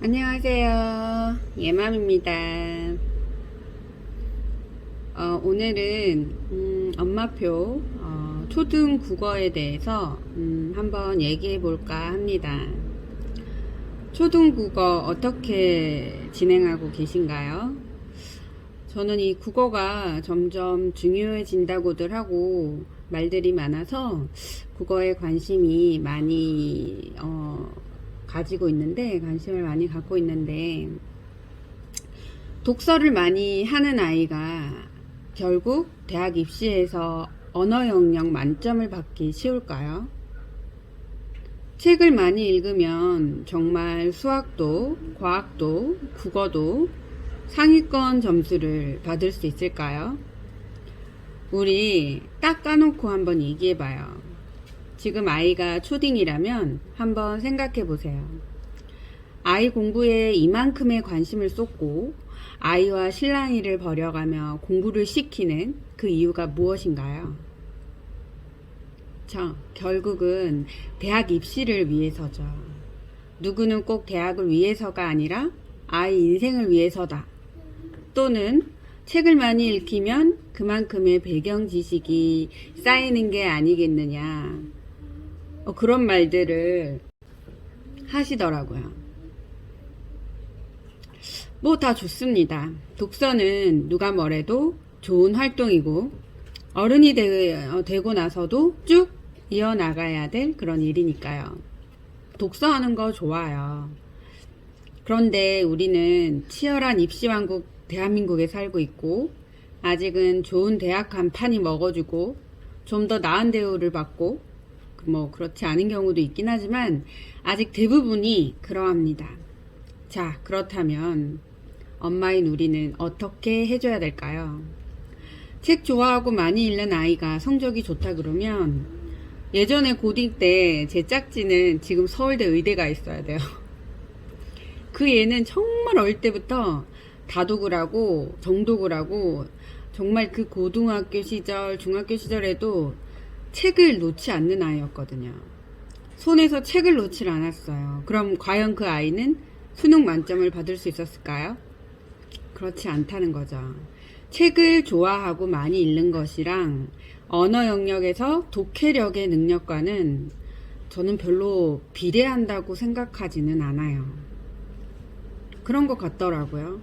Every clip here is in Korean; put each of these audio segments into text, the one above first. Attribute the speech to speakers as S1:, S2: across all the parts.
S1: 안녕하세요. 예맘입니다. 어, 오늘은 음, 엄마표 어, 초등 국어에 대해서 음, 한번 얘기해 볼까 합니다. 초등 국어 어떻게 진행하고 계신가요? 저는 이 국어가 점점 중요해진다고들 하고 말들이 많아서 국어에 관심이 많이 어, 가지고 있는데 관심을 많이 갖고 있는데 독서를 많이 하는 아이가 결국 대학 입시에서 언어 영역 만점을 받기 쉬울까요? 책을 많이 읽으면 정말 수학도, 과학도, 국어도 상위권 점수를 받을 수 있을까요? 우리 딱 까놓고 한번 얘기해봐요. 지금 아이가 초딩이라면 한번 생각해 보세요. 아이 공부에 이만큼의 관심을 쏟고 아이와 실랑이를 벌여가며 공부를 시키는 그 이유가 무엇인가요? 저, 결국은 대학 입시를 위해서죠. 누구는 꼭 대학을 위해서가 아니라 아이 인생을 위해서다. 또는 책을 많이 읽히면 그만큼의 배경 지식이 쌓이는 게 아니겠느냐. 어, 그런 말들을 하시더라고요. 뭐 다 좋습니다. 독서는 누가 뭐래도 좋은 활동이고 어른이 되, 고 나서도 쭉 이어나가야 될 그런 일이니까요. 독서하는 거 좋아요. 그런데 우리는 치열한 입시왕국 대한민국에 살고 있고 아직은 좋은 대학 간판이 먹어주고 좀 더 나은 대우를 받고 뭐 그렇지 않은 경우도 있긴 하지만 아직 대부분이 그러합니다. 자, 그렇다면 엄마인 우리는 어떻게 해줘야 될까요? 책 좋아하고 많이 읽는 아이가 성적이 좋다 그러면 예전에 고딩 때 제 짝지는 지금 서울대 의대가 있어야 돼요. 그 얘는 정말 어릴 때부터 다독을 하고 정독을 하고 정말 그 고등학교 시절, 중학교 시절에도 책을 놓지 않는 아이였거든요. 손에서 책을 놓질 않았어요. 그럼 과연 그 아이는 수능 만점을 받을 수 있었을까요? 그렇지 않다는 거죠. 책을 좋아하고 많이 읽는 것이랑 언어 영역에서 독해력의 능력과는 저는 별로 비례한다고 생각하지는 않아요. 그런 것 같더라고요.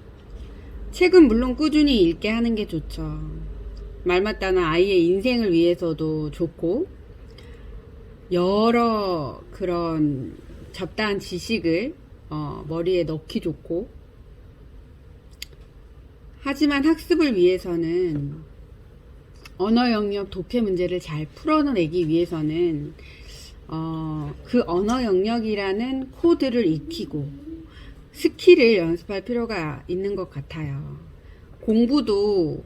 S1: 책은 물론 꾸준히 읽게 하는 게 좋죠. 말 맞다는 아이의 인생을 위해서도 좋고, 여러 그런 잡다한 지식을 어, 머리에 넣기 좋고, 하지만 학습을 위해서는 언어 영역 독해 문제를 잘 풀어내기 위해서는 어, 그 언어 영역이라는 코드를 익히고 스킬을 연습할 필요가 있는 것 같아요. 공부도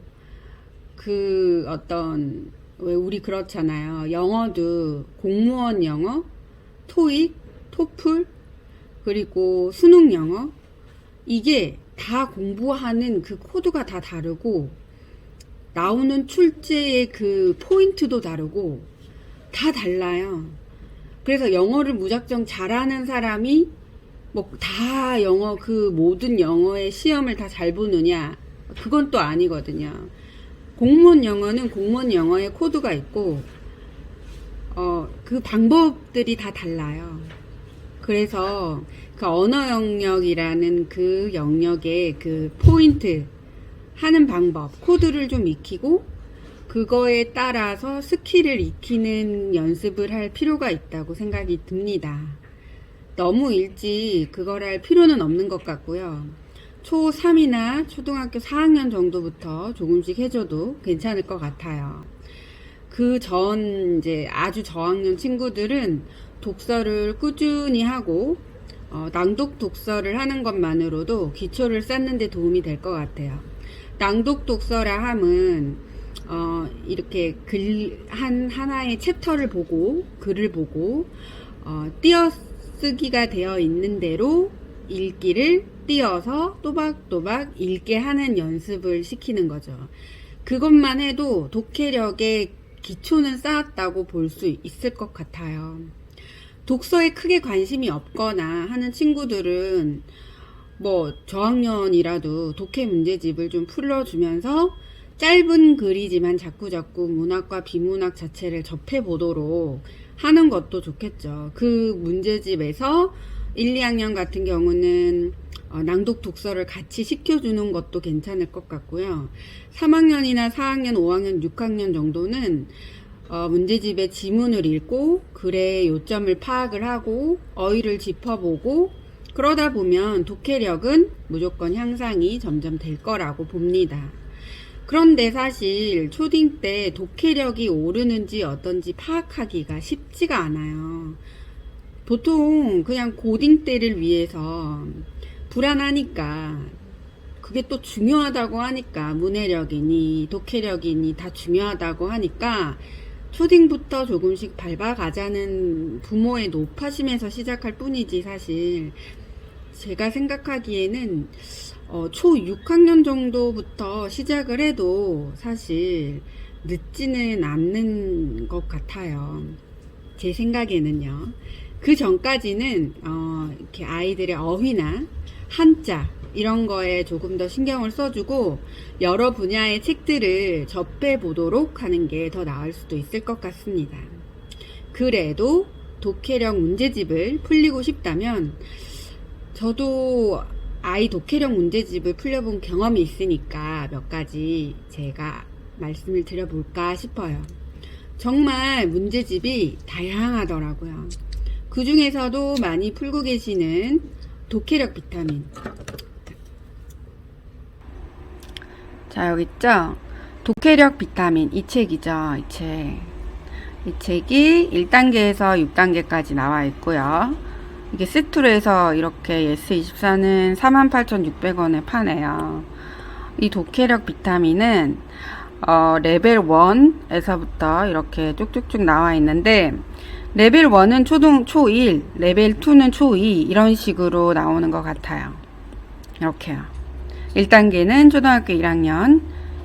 S1: 그 어떤 왜 우리 그렇잖아요. 영어도 공무원 영어, 토익, 토플 그리고 수능 영어 이게 다 공부하는 그 코드가 다 다르고 나오는 출제의 그 포인트도 다르고 다 달라요. 그래서 영어를 무작정 잘하는 사람이 뭐 다 영어 그 모든 영어의 시험을 다 잘 보느냐 그건 또 아니거든요. 공무원 영어는 공무원 영어의 코드가 있고 어, 그 방법들이 다 달라요. 그래서 그 언어 영역이라는 그 영역의 그 포인트 하는 방법, 코드를 좀 익히고 그거에 따라서 스킬을 익히는 연습을 할 필요가 있다고 생각이 듭니다. 너무 일찍 그걸 할 필요는 없는 것 같고요. 초3이나 초등학교 4학년 정도부터 조금씩 해줘도 괜찮을 것 같아요. 그 전 이제 아주 저학년 친구들은 독서를 꾸준히 하고 어, 낭독 독서를 하는 것만으로도 기초를 쌓는 데 도움이 될 것 같아요. 낭독 독서라 함은 어, 이렇게 글 한 하나의 챕터를 보고 글을 보고 어, 띄어쓰기가 되어 있는 대로 읽기를 띄어서 또박또박 읽게 하는 연습을 시키는 거죠. 그것만 해도 독해력의 기초는 쌓았다고 볼 수 있을 것 같아요. 독서에 크게 관심이 없거나 하는 친구들은 뭐 저학년이라도 독해 문제집을 좀 풀어주면서 짧은 글이지만 자꾸자꾸 문학과 비문학 자체를 접해 보도록 하는 것도 좋겠죠. 그 문제집에서 1, 2학년 같은 경우는 어, 낭독 독서를 같이 시켜주는 것도 괜찮을 것 같고요. 3학년이나 4학년, 5학년, 6학년 정도는 어, 문제집의 지문을 읽고 글의 요점을 파악을 하고 어휘를 짚어보고 그러다 보면 독해력은 무조건 향상이 점점 될 거라고 봅니다. 그런데 사실 초딩 때 독해력이 오르는지 어떤지 파악하기가 쉽지가 않아요. 보통 그냥 고딩 때를 위해서 불안하니까 그게 또 중요하다고 하니까 문해력이니 독해력이니 다 중요하다고 하니까 초딩부터 조금씩 밟아가자는 부모의 높아심에서 시작할 뿐이지 사실 제가 생각하기에는 어, 초 6학년 정도부터 시작을 해도 사실 늦지는 않는 것 같아요. 제 생각에는요. 그 전까지는 어, 이렇게 아이들의 어휘나 한자 이런 거에 조금 더 신경을 써주고 여러 분야의 책들을 접해 보도록 하는 게 더 나을 수도 있을 것 같습니다. 그래도 독해력 문제집을 풀리고 싶다면 저도 아이 독해력 문제집을 풀려본 경험이 있으니까 몇 가지 제가 말씀을 드려볼까 싶어요. 정말 문제집이 다양하더라고요. 그 중에서도 많이 풀고 계시는 독해력 비타민. 자, 여기 있죠? 독해력 비타민. 이 책이죠, 이 책. 이 책이 1단계에서 6단계까지 나와 있고요. 이게 세트로 해서 이렇게 예스24는 48,600원에 파네요. 이 독해력 비타민은 어, 레벨 1에서부터 이렇게 쭉쭉쭉 나와 있는데 레벨 1은 초등 초1, 레벨 2는 초2 이런 식으로 나오는 것 같아요. 이렇게요. 1단계는 초등학교 1학년,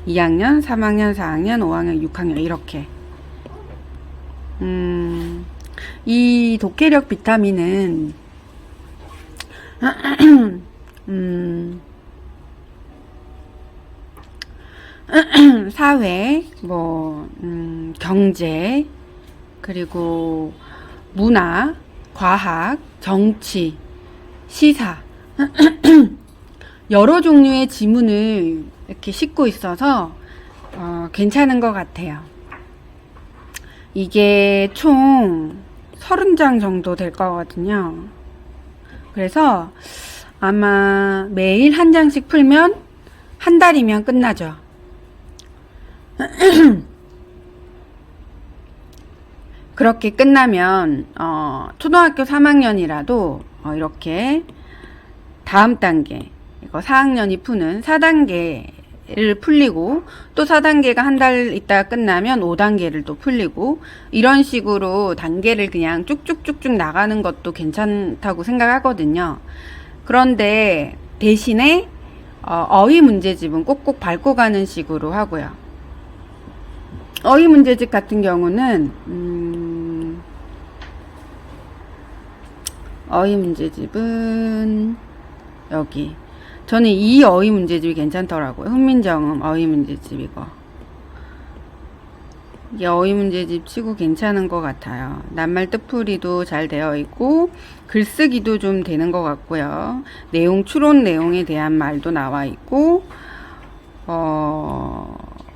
S1: 2학년, 3학년, 4학년, 5학년, 6학년 이렇게. 음, 이 독해력 비타민은 음, 사회, 뭐 음, 경제, 그리고 문화, 과학, 정치, 시사 여러 종류의 지문을 이렇게 싣고 있어서 어, 괜찮은 것 같아요. 이게 총 30장 정도 될 거거든요. 그래서 아마 매일 한 장씩 풀면 한 달이면 끝나죠. 그렇게 끝나면 어, 초등학교 3학년이라도 어, 이렇게 다음 단계 이거 4학년이 푸는 4단계를 풀리고 또 4단계가 한 달 있다가 끝나면 5단계를 또 풀리고 이런 식으로 단계를 그냥 쭉쭉쭉쭉 나가는 것도 괜찮다고 생각하거든요. 그런데 대신에 어, 어휘 문제집은 꼭꼭 밟고 가는 식으로 하고요. 어휘 문제집 같은 경우는 음, 어휘 문제집은 여기 저는 이 어휘 문제집이 괜찮더라고요. 훈민정음 어휘 문제집 이거. 이게 어휘 문제집 치고 괜찮은 것 같아요. 낱말 뜻풀이도 잘 되어 있고 글쓰기도 좀 되는 것 같고요. 내용 추론 내용에 대한 말도 나와 있고 어,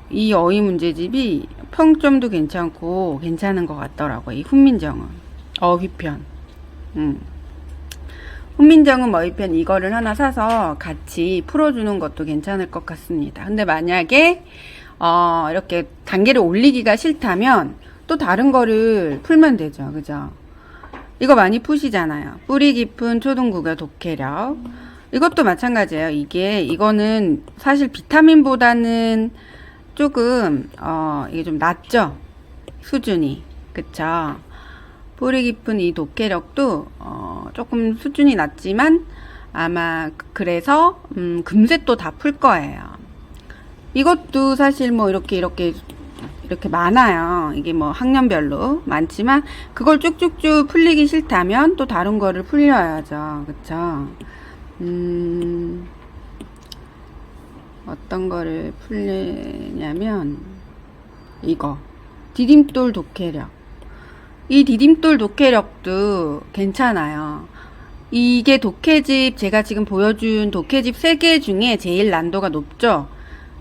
S1: 이 어휘 문제집이 평점도 괜찮고 괜찮은 것 같더라고요. 이 훈민정음 어휘편. 음. 훈민정음 어휘편 이거를 하나 사서 같이 풀어주는 것도 괜찮을 것 같습니다. 근데 만약에 어, 이렇게 단계를 올리기가 싫다면 또 다른 거를 풀면 되죠. 그죠? 이거 많이 푸시잖아요. 뿌리 깊은 초등국어 독해력. 이것도 마찬가지예요. 이게 이거는 사실 비타민보다는 조금 어 이게 좀 낮죠. 수준이. 그쵸? 뿌리 깊은 이 독해력도 어 조금 수준이 낮지만 아마 그래서 음 금세 또 다 풀 거예요. 이것도 사실 뭐 이렇게 이렇게 이렇게 많아요. 이게 뭐 학년별로 많지만 그걸 쭉쭉쭉 풀리기 싫다면 또 다른 거를 풀려야죠. 그쵸? 음, 어떤 거를 풀리냐면 이거. 디딤돌 독해력. 이 디딤돌 독해력도 괜찮아요. 이게 독해집 제가 지금 보여준 독해집 3개 중에 제일 난도가 높죠?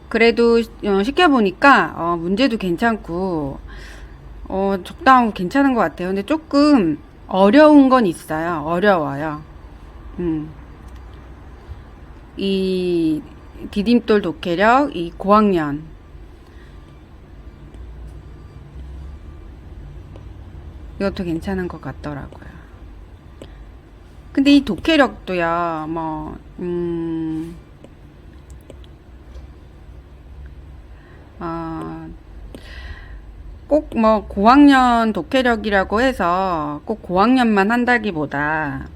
S1: 그래도 어, 시켜보니까 어, 문제도 괜찮고 어, 적당하고 괜찮은 것 같아요. 근데 조금 어려운 건 있어요. 어려워요. 음. 이 디딤돌 독해력 이 고학년 이것도 괜찮은 것 같더라고요. 근데 이 독해력도요, 뭐, 음, 어, 꼭뭐 고학년 독해력이라고 해서 꼭 고학년만 한다기보다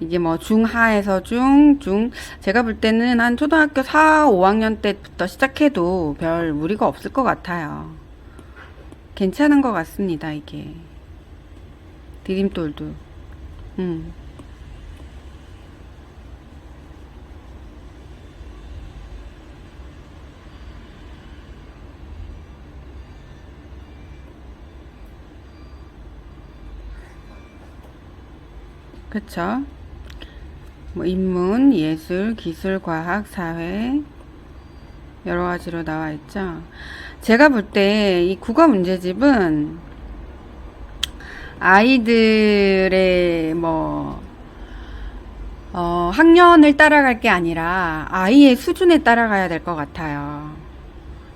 S1: 이게 뭐 중하에서 중, 중, 제가 볼 때는 한 초등학교 4, 5학년 때부터 시작해도 별 무리가 없을 것 같아요. 괜찮은 것 같습니다, 이게. 디딤돌도. 음. 그쵸? 뭐 인문, 예술, 기술, 과학, 사회 여러 가지로 나와 있죠. 제가 볼 때 이 국어 문제집은 아이들의 뭐 어, 학년을 따라갈 게 아니라 아이의 수준에 따라가야 될 것 같아요.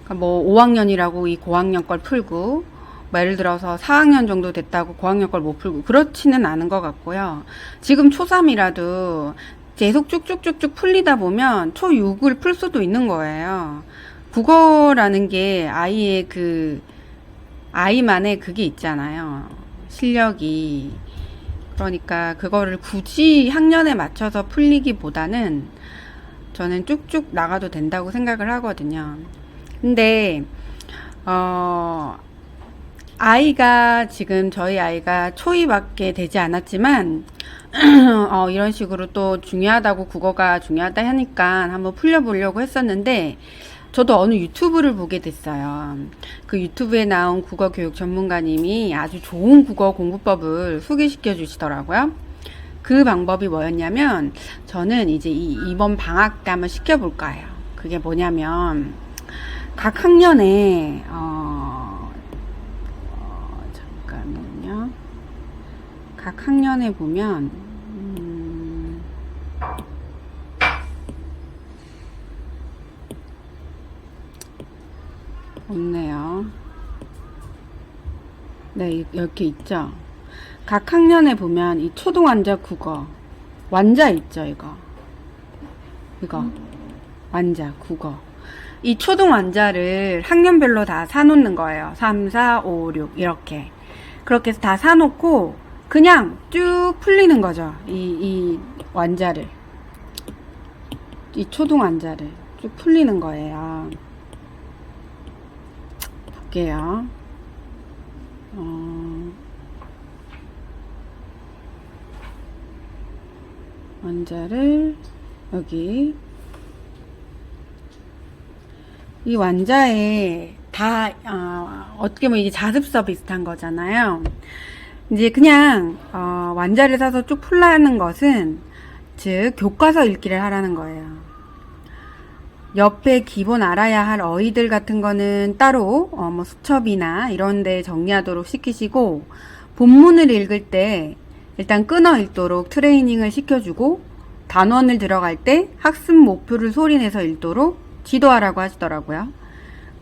S1: 그러니까 뭐 5학년이라고 이 고학년 걸 풀고 뭐 예를 들어서 4학년 정도 됐다고 고학년 걸 못 풀고 그렇지는 않은 것 같고요. 지금 초3이라도 계속 쭉쭉쭉쭉 풀리다 보면 초6을 풀 수도 있는 거예요. 국어라는 게 아이의 그 아이만의 그게 있잖아요. 실력이. 그러니까 그거를 굳이 학년에 맞춰서 풀리기보다는 저는 쭉쭉 나가도 된다고 생각을 하거든요. 근데 어 아이가 지금 저희 아이가 초2밖에 되지 않았지만 어, 이런 식으로 또 중요하다고 국어가 중요하다 하니까 한번 풀려보려고 했었는데 저도 어느 유튜브를 보게 됐어요. 그 유튜브에 나온 국어 교육 전문가님이 아주 좋은 국어 공부법을 소개시켜 주시더라고요. 그 방법이 뭐였냐면 저는 이제 이 이번 방학 때 한번 시켜볼까 해요. 그게 뭐냐면 각 학년에 어, 어 잠깐만요. 각 학년에 보면 음, 없네요. 네, 이- 이렇게 있죠. 각 학년에 보면 이 초등 완자 국어 완자 있죠, 이거. 이거 완자 국어. 이 초등 완자를 학년별로 다 사놓는 거예요. 3, 4, 5, 6 이렇게. 그렇게 해서 다 사놓고 그냥 쭉 풀리는 거죠. 이, 이 완자를. 이 초등 완자를 쭉 풀리는 거예요. 볼게요. 어, 완자를 여기 이 완자에 다 어, 어떻게 보면 이게 자습서 비슷한 거잖아요. 이제 그냥 어, 완자를 사서 쭉 풀라는 것은 즉 교과서 읽기를 하라는 거예요. 옆에 기본 알아야 할 어휘들 같은 거는 따로 어, 뭐 수첩이나 이런 데 정리하도록 시키시고 본문을 읽을 때 일단 끊어 읽도록 트레이닝을 시켜주고 단원을 들어갈 때 학습 목표를 소리내서 읽도록 지도하라고 하시더라고요.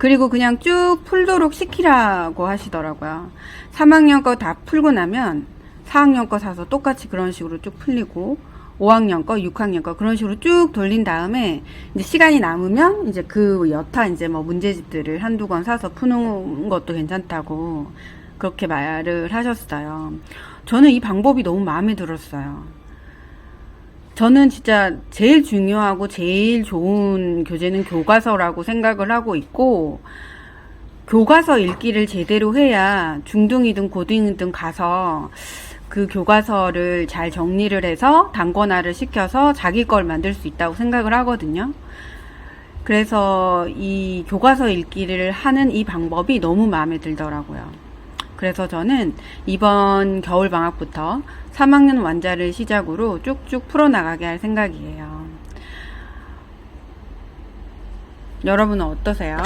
S1: 그리고 그냥 쭉 풀도록 시키라고 하시더라고요. 3학년 거 다 풀고 나면 4학년 거 사서 똑같이 그런 식으로 쭉 풀리고 5학년 거, 6학년 거 그런 식으로 쭉 돌린 다음에 이제 시간이 남으면 이제 그 여타 이제 뭐 문제집들을 한두 권 사서 푸는 것도 괜찮다고 그렇게 말을 하셨어요. 저는 이 방법이 너무 마음에 들었어요. 저는 진짜 제일 중요하고 제일 좋은 교재는 교과서라고 생각을 하고 있고, 교과서 읽기를 제대로 해야 중등이든 고등이든 가서 그 교과서를 잘 정리를 해서 단권화를 시켜서 자기 걸 만들 수 있다고 생각을 하거든요. 그래서 이 교과서 읽기를 하는 이 방법이 너무 마음에 들더라고요. 그래서 저는 이번 겨울 방학부터 3학년 완자를 시작으로 쭉쭉 풀어나가게 할 생각이에요. 여러분은 어떠세요?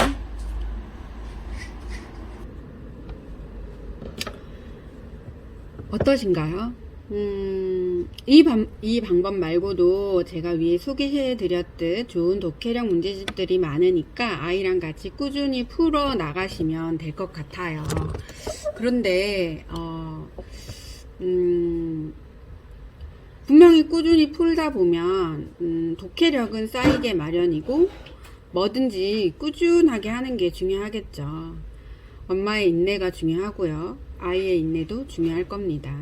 S1: 어떠신가요? 음, 이, 방, 이 방법 말고도 제가 위에 소개해 드렸듯 좋은 독해력 문제집들이 많으니까 아이랑 같이 꾸준히 풀어 나가시면 될 것 같아요. 그런데, 어, 음, 분명히 꾸준히 풀다 보면, 음, 독해력은 쌓이게 마련이고, 뭐든지 꾸준하게 하는 게 중요하겠죠. 엄마의 인내가 중요하고요. 아이의 인내도 중요할 겁니다.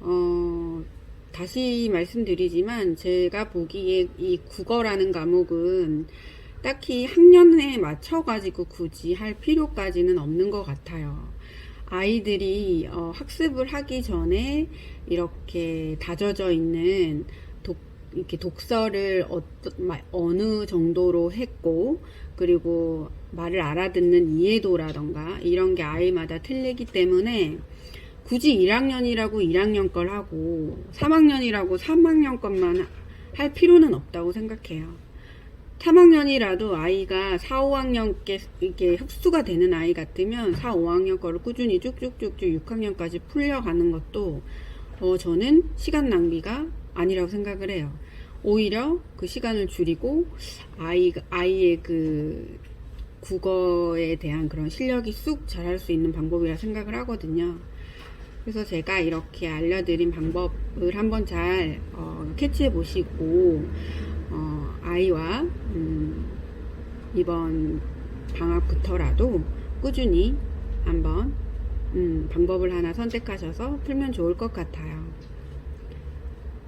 S1: 어, 다시 말씀드리지만 제가 보기에 이 국어라는 과목은 딱히 학년에 맞춰가지고 굳이 할 필요까지는 없는 것 같아요. 아이들이 어, 학습을 하기 전에 이렇게 다져져 있는 독, 이렇게 독서를 마- 어느 정도로 했고, 그리고 말을 알아듣는 이해도라던가 이런 게 아이마다 틀리기 때문에 굳이 1학년이라고 1학년 걸 하고 3학년이라고 3학년 것만 할 필요는 없다고 생각해요. 3학년이라도 아이가 4, 5학년께 이렇게 흡수가 되는 아이 같으면 4, 5학년 거를 꾸준히 쭉쭉쭉쭉 6학년까지 풀려가는 것도 어, 저는 시간 낭비가 아니라고 생각을 해요. 오히려 그 시간을 줄이고 아이 아이의 그 국어에 대한 그런 실력이 쑥 자랄 수 있는 방법이라 생각을 하거든요. 그래서 제가 이렇게 알려드린 방법을 한번 잘 어, 캐치해 보시고 어, 아이와 음, 이번 방학부터라도 꾸준히 한번 음, 방법을 하나 선택하셔서 풀면 좋을 것 같아요.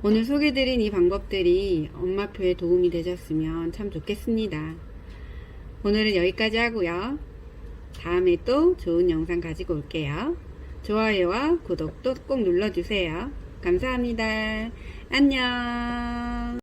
S1: 오늘 소개드린 이 방법들이 엄마표에 도움이 되셨으면 참 좋겠습니다. 오늘은 여기까지 하고요. 다음에 또 좋은 영상 가지고 올게요. 좋아요와 구독도 꼭 눌러주세요. 감사합니다. 안녕.